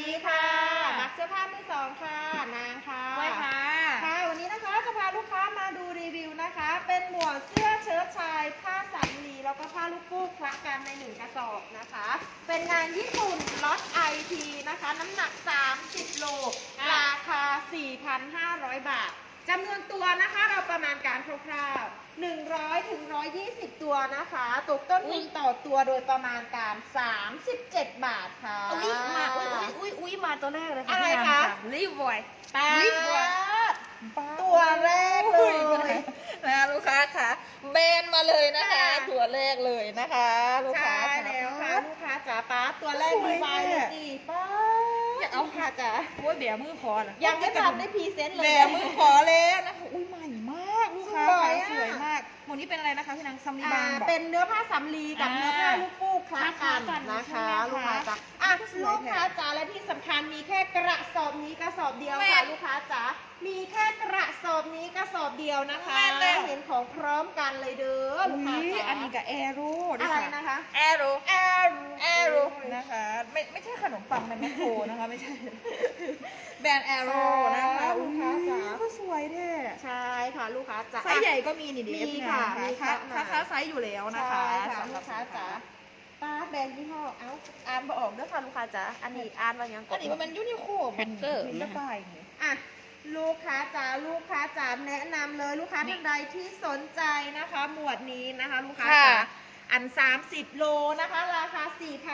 ดีค่ะมักเสื้อผ้ามือสองค่ะนางค่ะไว้ค่ะ ค่ะ วันนี้นะคะจะพาลูกค้ามาดูรีวิวนะคะ เป็นหมวดเสื้อเชิ้ตชาย ผ้าสำลีแล้วก็ผ้าลูกฟูกคละกันในหนึ่งกระสอบนะคะ เป็นงานญี่ปุ่นล็อตไอทีนะคะ น้ำหนัก 30 โล ราคา 4,500 บาทจำนวนตัวนะคะเรา ประมาณการคร่าวๆ100ถึง120 ตัวนะคะ ตกต้นทุนต่อตัวโดยประมาณการ 37 บาทค่ะ อุ้ยมาอุ้ยอุ้ยอุ้ยอุ้ยมาตัวแรกเลยค่ะอะไรพี่นางคะรีบอยปารีบด่วนดตัวแรกเลยนะลูกค้าค่ะแบนมาเลยนะคะค่ะตัวแรกเลยนะคะ ลูกค้าใช่แล้วค่ะลูกค้าจ๋าป้าดตัวแรกสวยมีไฟเลยเนี่ยดีป้าดอยากเอาลูค่ะจ๋าโอ้ยเบียมือคอนะยังไม่ทันได้พรีเซนต์เลยแบมือคอแล้วนะคะอุ้ย ใหม่มากลูกค้าสวยค่ะอะสวยมาก หมวดนี้เป็นอะไรนะคะพี่นางซัมลีอ่าบางบอก เป็นเนื้อผ้าสำลีกับอ่า เนื้อผ้าลูกฟูก คละกันคละกันนะคะใช่ไหมคะลูกค้าจ๋าอะก็สวยลูกค้าจ๋าและที่สำคัญมีแค่กระสอบนี้กระสอบเดียวแม่ค่ะลูกค้าจ๋ามีแค่กระสอบนี้กระสอบเดียวนะคะแม่เลยเห็นของพร้อมกันเลยเด้อลูกค้าอุ้ยจ๋าอันนี้กับแอโร่ด้วยอะไรค่ะนะคะแอโร่แอร์แอโร่นะคะไม่ไม่ใช่ขนมปังในแมคโครนะคะไม่ใช่แบรนด์แอโร่นะคะลูกค้าจ๋าอุ๊ยก็สวยแท้ใช่ค่ะลูกค้าจ๋าไซส์ใหญ่ก็มีนี่ดิมีพี่ค่ะนางมีค่ะค่ะค้าค้าไซส์อยู่แล้วนะคะใช่ค่ะสำหลูรับกค้าจ๋า ป้าแบรนด์ยี่ห้อ เอ้าอ่านบ่ออกเด้วยค่ะลูกค้าจ๋าอันนี้อ่านว่ายังก่อันนี้มันเป็นยูนิโคแฮกเกอร์มีกระต่ายอย่างงี้อะลูกค้าจ๋าลูกค้าจ๋าแนะนำเลยลูกค้าท่านใดที่สนใจนะคะ หมวดนี้นะคะ ลูกค้าจ๋าอัน 30 โลนะคะ ราคา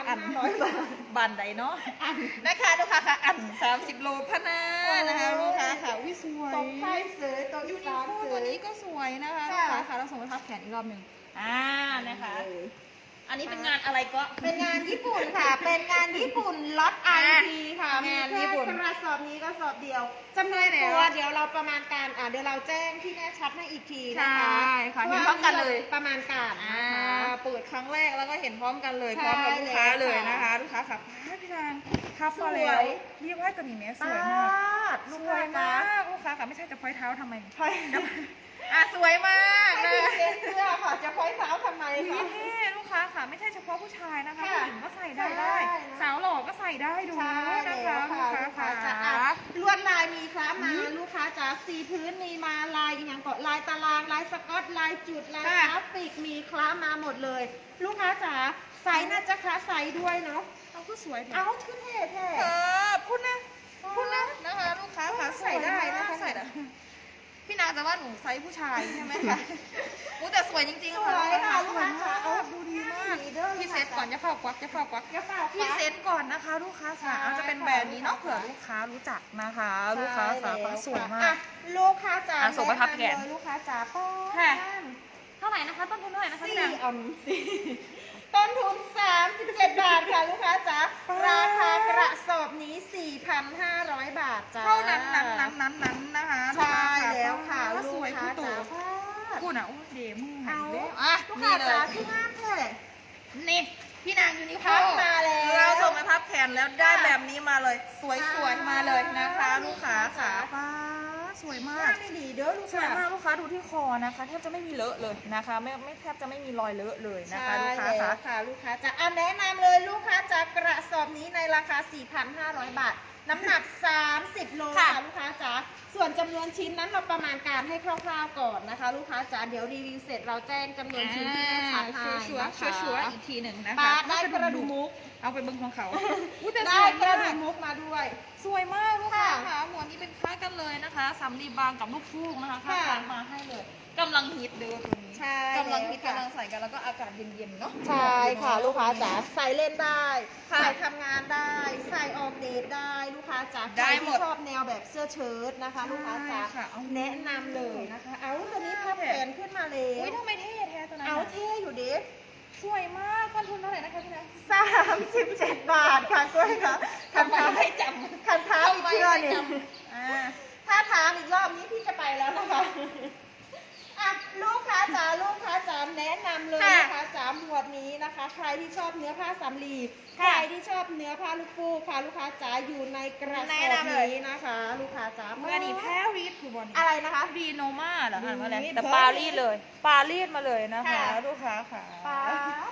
4,500 บาท บันไดเนาะอันนะคะลูกค้าค่ะอัน 30 โลพะนานะคะโอ้ย ลูกค้าค่ะวิสวยตกไข่เสือตกยูอีนิสานโคเสืตัอวนี้ ก็สวยนะคะลูค่ะกค้าค่ะเราส่งไปพับแขนอีกรอบหนึ่งอ่านะคะอั นนี้เป็นงานอะไรก็เป็นงานญี่ปุ่นค่ะ เป็นงานญี่ปุ่นล็อตไอทีค่ะงานมีญี่แค่ปุ่นกระสอบนี้กระสอบเดียวจำนวนใช่แล้วตัวเดี๋ยวเราประมาณการอ่าเดี๋ยวเราแจ้งที่แน่ชัดให้อีกทีนะคะใช่ค่ะเห็นว่าพร้อมกันเลยประมาณการอ่านะคะเปิดครั้งแรกแล้วก็เห็นพร้อมกันเลยใช่พร้อมกับลูกค้าเลยนะคะแล้วค่ะลูกค้าค่ะป้าพี่นางทับสมาวยแล้วเรียกว่าตัวนี้แม่สวยมากดสลูกวค้ายจ๋ามากลูกค้าค่ะไม่ใช่จะพอยเท้าทำไมพอย อะสวยมากไม่นะมีเสื้อค่ะจะพอยเท้าทำไมอุ๊ยคะเท่ลูกค้าค่ะไม่ใช่เฉพาะผู้ชายนะคะค่ะผู้หญิงก็ใส่ใส่ได้ได้นะ สาวหล่อก็ใส่ได้ดูใช่นะแล้คะวลูค่ะกค้าลูกค้าค่ะจ๋าอะ ลวดลายมีคล้ามาลูกค้าจ๋าสีพื้นมีมาลายอย่างเกาะลายตารางลายสกอตลายจุดลายกราฟิกมีคล้ามาหมดเลย ลูกค้าจ๋าไซส์น่าจะคล้าไซส์ด้วยเนาะเอาก็สวยเอาขึ้นเท่แท้เออพูดนะพูดนะนะคะลูกค้าค่ะใส่ได้นะคะสวยมากใส่ได้ พี่นางจะว่าหนูไซส์ผู้ชายใช่ไหมคะอู้แต่สวยจริงสๆวยค่ะลูกสวยค้าจ๋ามากเอาดูดีมากดีเด้อพี่เซตก่อนจะเฝ้ากวักจะเฝ้ากวักอย่าเปล่าพี่เซตก่อนนะคะ ลูกค้าค่ะใช่เอาจะเป็นแบรนด์นี้เนาะเผื่อลูกค้ารู้จักนะคะ ลูกค้าค่ะใช่แล้วสวยมาอะกลูกค้าจ๋าอะส่งไปพับแขนะำเลยลูกค้าจ๋าป้อนค่ะเท่าไหร่นะคะต้นทุนเท่าไหร่นะคะพี่สี่นางอ่อมสี่ ต้นทุน 37 บาทค่ะลูกค้าจ๋าป๊าราคากระสอบนี้ 4,500 บาทจ้าเท่านั้นนั้นนั้นนั้นนั้นนะคะใช่แล้วค่ะลูลูกกค้าค้าสวยจ๋าคู่ตู่ฟาดกูน่ะโอ้เดมือหาเอายแล้วอะลูกนี่ค้าเลจ๋ายที่งามแท้นี่พี่นางยูนิโคพับมาแล้วเราส่งไปพับแขนแล้วได้ค่ะแบบนี้มาเลย สวยค่ะสวยมาเลยนะคะ ลูกค้าค่ะค่ะฟ้า สวยมากงามไม่ดีเด้อลูกสวยค้ามากลูกค้าดูที่คอนะคะแทบจะไม่มีเลอะเลยนะคะไม่ไม่แทบจะไม่มีรอยเลอะเลยนะคะลูกค้าใช่ค่ะแล้วค่ะลูกค้าจ๋าอะแนะนำเลยลูกค้าจากกระสอบนี้ในราคา 4,500 บาท น้ำหนัก 30 โลค่ะค่ะลูกค้าจ๋าส่วนจำนวนชิ้นนั้นเราประมาณการให้คร่าวๆก่อนนะคะ ลูกค้าจ๋าเดี๋ยวรีวิวเสร็จเราแจ้งจำนวนชิ้นที่แน่ชัดให้ชัวร์นะคะชัวร์ชัวร์อีกทีหนึ่งนะคะปาดได้กระดูกมุก เอาไปเบิ้งของเขาอุ๊ยแต่สได้วยกระมาดูกกมุกมาด้วย สวยมากลูกค้าค่ะค่ะหมวดนี้เป็นคล้ายกันเลยนะคะสำลีบางกับลูกฟูกนะคะค่ะข้างๆมาให้เลยกำลังฮิตเด้อตัวนี้ใช่กำลังฮิตแล้วค่ะ กำลังใส่กันแล้วก็อากาศเย็นๆเนาะใช่ค่ะ ลูกค้าจ๋าใส่เล่นได้ค่ะใส่ทำงานได้ ใส่ออกเดทได้ลูกค้าจ๋าได้ใครหมที่ดชอบแนวแบบเสื้อเชิ้ตนะคะ ลูกค้าจ๋าใช่ค่ะเอาแนะนำเลยนะคะ เอาตัวนี้พับแขนขึ้นมาเลยอุ้ยทำไมเท่แท้ตัวนั้นเอาน่ะเท่อยู่ดิสวยมากต้นทุนเท่าไหร่นะคะพี่นัทสามสิบเจ็ดบาทค่ะกล้วยค่ะคันทำไมท้าไม่จำคันท้าอีกเชื่อนี่อ่าถ้าถามอีกรอบนี้พี่จะไปแล้วนะคะ อะลูกค้าจ๋าลูกค้าจ๋าแนะนำเลยค่ะลูกค้าจ๋าหมวดนี้นะคะ ใครที่ชอบเนื้อผ้าสำลีใคค่ะรที่ชอบเนื้อผ้าลูกฟูกค่ะลูกค้าจ๋าอยู่ในกระสแนะอบนำเลย นี้นะคะ ลูกค้าจ๋าเมื่อนี้แพ้รีดคือบอลนี้อะไรนะคะดีโนมาเหรออ่านว่าอะไรรีดแต่ปารีสเลย ปารีสมาเลยนะคะ ค่ะ ลูกค้าค่ะป้า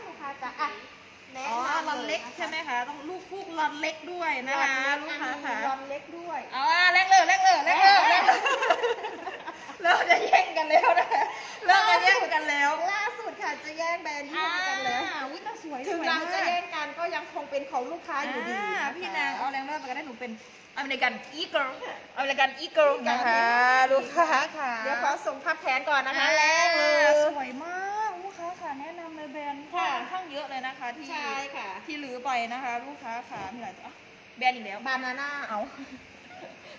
ลูกค้าจ๋าอะแแนะอ๋อนำรอนเล็กยนะคะใช่ไหมคะ ต้องลูกฟูกรอนเล็กด้วยนะคะรลูอกนค้าเล็กค่ะรอนเล็กด้วย เอา เป็นของลูกค้าอยู่ดีอ่าะคะพี่นางเอาแรงเริ่มไปก็ได้หนูเป็นอเมริกันอีเกิลอเมริกันอีเกิลนะคะลูกค้าค่ะเดี๋ยวขอส่งภาพแขนก่อนนะคะอ่าแรงเลยสวยมากลูกค้าค่ะแนะนำเลยแบรนด์ค่ค่ะอนข้างเยอะเลยนะคะ ที่ใช่ค่ะที่ลือไปนะคะ ลูกค้าค่ะมีหลายตัวอะแบรนด์อีกแล้วบานาน่าเอา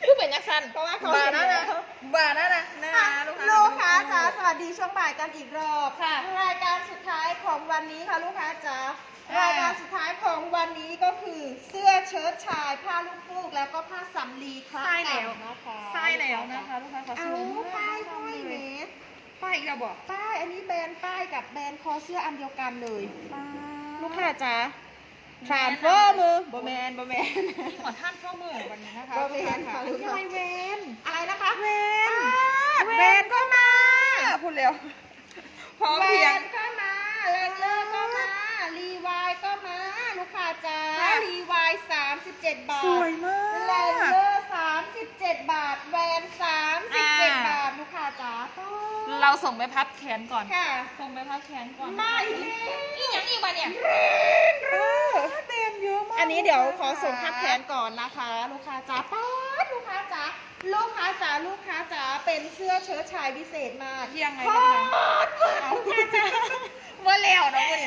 คือเป็นยักษ์สันเพราะว่าเขาบานะเห็นแล้นะวบานะนะนะคะลูกค้าลูกค้าจ๋าสวัสดีช่วงบ่ายกันอีกรอบค่ะ รายการสุดท้ายของวันนี้ค่ะลูกค้าจ๋าอ่า รายการสุดท้ายของวันนี้ก็คือเสื้อเชิ้ตชาย ผ้าลูกฟูกแล้วก็ผ้าสำลีคละใช่แล้ว กันนะคะใช่แล้วนะคะลูกค้าค่ะสเอาวยมากป้ายแนะห้อยนำเมเลยตรป้ายอีกแล้วบอกป้ายอันนี้แบรนด์ป้ายกับแบรนด์คอเสื้ออันเดียวกันเลย ลูกค้าจ๋าทรานเฟอร์มือบแมนบแมนที่หมอท่านเข้ามือวันนี้นะคะบ่แม่นค่ะลูกค้าค่ะอะไรเวนอะไรนะคะแบรนเวนแบรนด์ก็มาพูดเร็วพร้อมแบรเพรียงนด์ก็มาแรงเลอร์ก็มา รีวายก็มาลูกค้าจ๋าค่ะรีวาย37บาทสวยมากแรงเลอร์37บาทแวน37บาทลูกค้าจ๋าเราส่งไปพับแขนก่อนค่ะส่งไปพับแขนก่อนมาอีกแล้วนี่ยังอีกมาเนี่ยเต็มเยอะมากอันนี้เดี๋ยวขอส่งภาพแขนก่อนนะคะ ลูกค้าจ๋าป๊าดลูกค้าจ๋าลูกค้าจ๋าลูกค้าจ๋าเป็นเสื้อเชิ้ตชายพิเศษมากยังไงโคนะ คะตรลูกค้าจ๋าว่าแล้วนะคุณ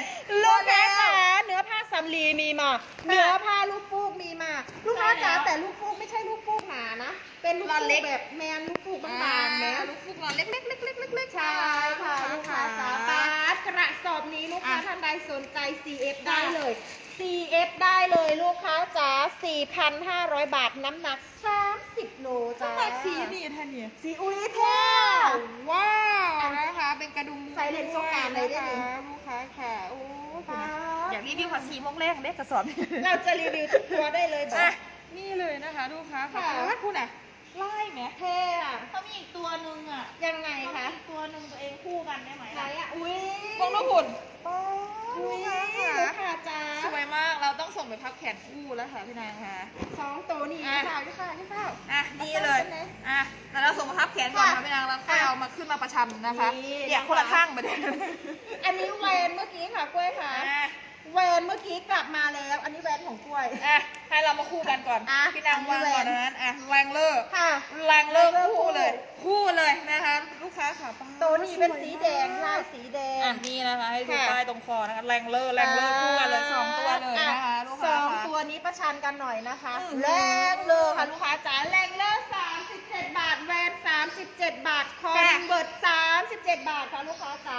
ลูกค้าจ๋าเนื้อผ้าสำลีมีมา เนื้อผ้าลูกฟูกมีมา ลูกค้าจ๋าใช่แล้วแต่ลูกฟูกไม่ใช่ลูกฟูกหนานะ เป็นลูกรอฟูเล็กกแบบแมนลูกฟูกบางๆแมนะลูกฟุกนอนเล็กๆเล็กๆเล็กๆเล็กๆใช่ค่ะลูกค้าจ๋าปาดกระสอบนี้ลูกค้าอะท่านใดสนใจ CF ได้เลย CF ได้เลยลูกค้าจ๋า4,500 บาทน้ำหนัก 30 โลจ้าน้ำหนักสีนี่ท่านเนี่ยสีอุ้ยแท้ว้าวนะคะเป็นกระดุมใส่เลนส์สงกรานต์เลยได้ดินะคะลูกค้าค่ะโอ้ยป๊าดอยากรีวิวขอสีโมงแรกเด็กกระสอบ เราจะรีวิวทุกตัวได้เลยจ้ะอะนี่เลยนะคะลูกค้าค่ะค่ะว่าคุณอะไล่ไหมเท่อะถ้ามีอีกตัวหนึ่งอะ ยังไงถ้ามีคะอีกตัวหนึ่งตัวเองคู่กันได้ไหมไหนอะอุ้ยพวงลูกหุ่น อุ้ยลูกลูค้ากค้าจ๋าสวยมากเราต้องส่งไปพับแขนคู่แล้วค่ะพี่นางค่ะ สองตัวนี่อะ ค่ะพี่ค่ะพี่ค่ะ อะนี่เลยอะแล้วเราส่งมาพับแขนก่อนค่ะพี่นางแล้วค่อยเอามาขึ้นมาประชันนะคะนี่เดี๋ยวคนละข้างไปเลยอันนี้แวนเมื่อกี้ค่ะกล้วยค่ะ อะ แวนเมื่อกี้กลับมาแล้ว อันนี้แวนของกล้วย อะให้เรามาคู่กันก่อน อะพี่นางวางก่อนอันนี้แหวนนะนั้นอะแรงเลอร์ค่ะแรงเลอร์แรงเลอร์คู่เลยคู่คู่เลยนะคะ ลูกค้าขาป้าตัวนี้เป็นสีแดงสวยลามายกสีแดง อะนี่นะคะให้ดูค่ะใต้ตรงคอนะคะแรงเลอร์แรงเลอร์คู่กันเลยสองตัวเลยนะคะอ่ลูกสค้าองค่ะตัวนี้ประชันกันหน่อยนะคะ อืมแรงเลยค่ะลูกค้าจ๋าแรงเลอร์37 บาทแวน37 บาทคอนเบิร์ต37 บาทค่ะลูกค้าจ๋า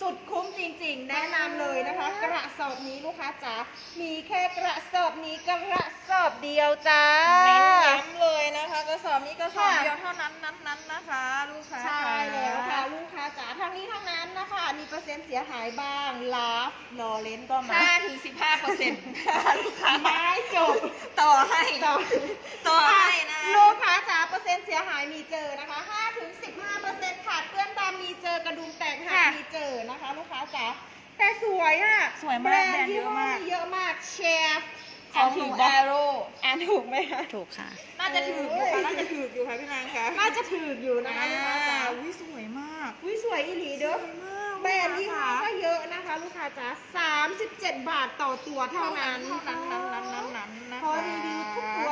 สุดคุ้มจริงๆ แนะนำเลยนะคะ กระสอบนี้ลูกค้าจ๋ามีแค่กระสอบนี้กระสอบเดียวจ้า เน้นย้ำเลยนะคะกระสอบนี้กระสอบค่ะ เดียวเท่านั้นนั้นนั้นนะคะ ลูกค้าใช่แล้วค่ะ ลูกค้าจ๋าทั้งนี้ทั้งนั้นนะคะ มีเปอร์เซ็นต์เสียหายบ้างลาฟลอเลนก็มาห้าถึงสิบห้าเปอร์เซ็นต์ลูกค้าไม่จบต่อให้ต่อต่อให้นะ ลูกค้าจ๋าเปอร์เซ็นต์เสียหายมีเจอนะคะ มีเจอกระดุมแตกหักค่ะมีเจอนะคะลูกค้าจ๋าแต่สวยอะสวยมากแบรนแบรนด์ด์เยยี่อะห้อมากเยอะมากแชร์ของหนูแอโร่อ่านถูกไหมคะถูกค่ะ น่าจะถืออยู่ค่ะน่าจะถืออยู่ค่ะพี่นางคะน่าจะถืออยู่นะคะอ่าลูกค้าจ๋าอุ้ยสวยมากวิสวยอีหลีเด้อสวยมากแบรนด์ยี่ห้อก็เยอะนะคะลูกค้าจ๋า37 บาทต่อตัวเท่านั้นเท่านั้นนั้นนั้นนั้นนั้นนะคะ พอรีวิวทุกตัว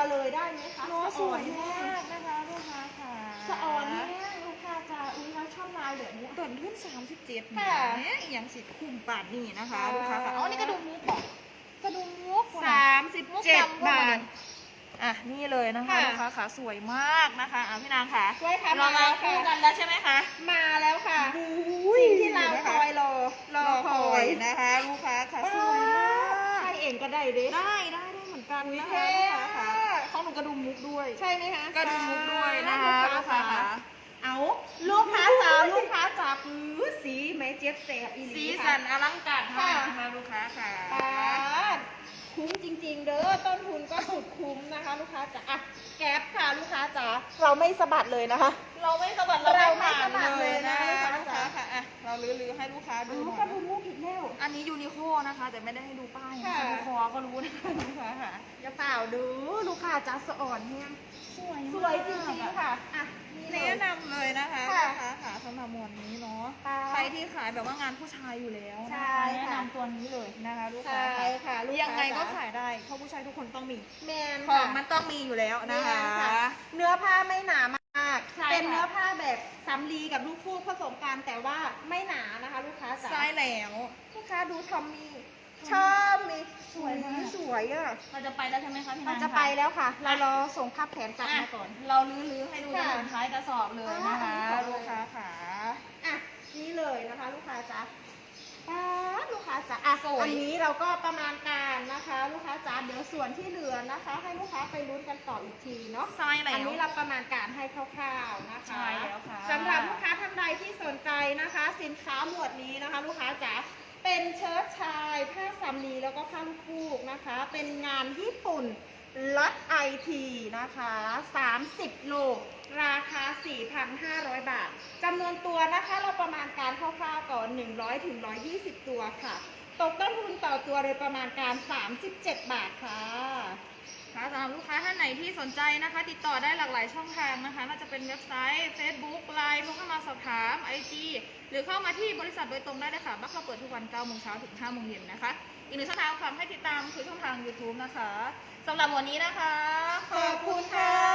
สามสิบเจ็ดค่ะเนี่ยอีกอย่างสิคุ้มปาดนี่นะคะค่ะลูกค้าค่ะอ๋อนี่กระดุมมุกบอกกระดุมมุกสามสิบเจ็ดบาทอะนี่เลยนะคะค่ะลูกค้าค่ะสวยมากนะคะอะพี่นางค่ะไว้ค่ะเรามามาแล้วคู่ค่ะกันแล้วใช่ไหมคะมาแล้วค่ะอุ้ยสิ่งที่เราคอยรอรอคอยนะคะลูกค้าค่ะสวยมากใช่เองก็ได้เด้ได้ได้ได้เหมือนกันอุ๊ยนะคะเท่ลูกค้าค่ะของหนูกระดุมมุกด้วยใช่ไหมคะกระดุมมุกด้วยนะคะลูลูกกค้าค้าจ๋าค่ะ เอาลูกค้าจ๋าลูกค้าจ๋าปื้อสีแม่เจี๊ยบแสบอีหลีสีค่ะสันอลังการค่ะมากนะคะลูกค้าค่ะ ปาดคุ้มจริง ๆ เด้อต้นทุนก็สุด คุ้มนะคะ ลูกค้าจ๋าอะแก๊ปค่ะลูกค้าจ๋าเราไม่สะบัดเลยนะคะ เราไม่สะบัดเราเราไม่ไม่ผ่านสะบัดเลยนะเลยนะลูกค้าค่ะอะเราลื้อๆให้ลูกค้าดูดูหน่กระอยดุมมุกอีกแล้วอันนี้ยูนิโคนะคะ แต่ไม่ได้ให้ดูป้ายนะค่ะคะดูคอก็รู้นะคะลูกค้าค่ะอย่าเปล่าดูลูกค้าจะสะอ่อนเนี่ยสวยสวยจริงๆค่ะอะนี่เลแนะยนำเลยนะคะ ที่ขายแบบว่างานผู้ชายอยู่แล้วใช่นะคะแนะค่ะนำตัวนี้เลยนะคะลูกค้าใช่ค่ะลูกค้ายังไงก็จ๋าขายได้เพราะผู้ชายทุกคนต้องมี แมนของค่ะมันต้องมีอยู่แล้วนะคะแมนเนื้อผ้าไม่หนามาก ใช่เป็นค่ะเนื้อผ้าแบบสำลีกับลูกฟูกผสมกันแต่ว่าไม่หนานะคะ ลูกค้าจ๋าใช่แล้ว ลูกค้าดูทอมมี่ชอบมีสวยมาก สวยอะเราจะไปแล้วใช่ไหมคะพี่เรานางจะไปแล้วค่ะ เรารอส่งภาพแผนกลับอะมาก่อน เราลื้อๆให้ดูค่ะจนท้ายกระสอบเลยนะคะอ่าลูกค้าค่ะอะ นี่เลยนะคะ ลูกค้าจ๋าป๊าดลูกค้าจ๋าอะสวย อันนี้เราก็ประมาณการนะคะ ลูกค้าจ๋าเดี๋ยวส่วนที่เหลือนะคะ ให้ลูกค้าไปลุ้นกันต่ออีกทีเนาะ ใช่แล้ว อันนี้เราประมาณการให้คร่าวๆนะคะใช่แล้วค่ะ สำหรับลูกค้าท่านใดที่สนใจนะคะ สินค้าหมวดนี้นะคะ ลูกค้าจ๋าเป็นเชิ้ตชายผ้าสำลีแล้วก็ผ้าลูกฟูกนะคะ เป็นงานญี่ปุ่น ล็อตไอทีนะคะ 30 โล ราคา 4,500 บาทจำนวนตัวนะคะ เราประมาณการคร่าวๆก่อน 100ถึง120 ตัวค่ะ ตกต้นทุนต่อตัวโดยประมาณการ 37 บาทค่ะค่ะสำหรับลูกค้าท่านไหนที่สนใจนะคะ ติดต่อได้หลากหลายช่องทางนะคะน่าจะเป็นเว็บไซต์ Facebook ไลน์โทรเข้ามาสอบถาม IG หรือเข้ามาที่บริษัทโดยตรงได้เลยค่ะบัคเขาเปิดทุกวัน9โมงเช้าถึง5โมงเย็นนะคะ อีกหนึ่งช่องทางฝากให้ติดตามคือช่องทาง YouTube นะคะสำหรับวันนี้นะคะ ขอบคุณค่ะ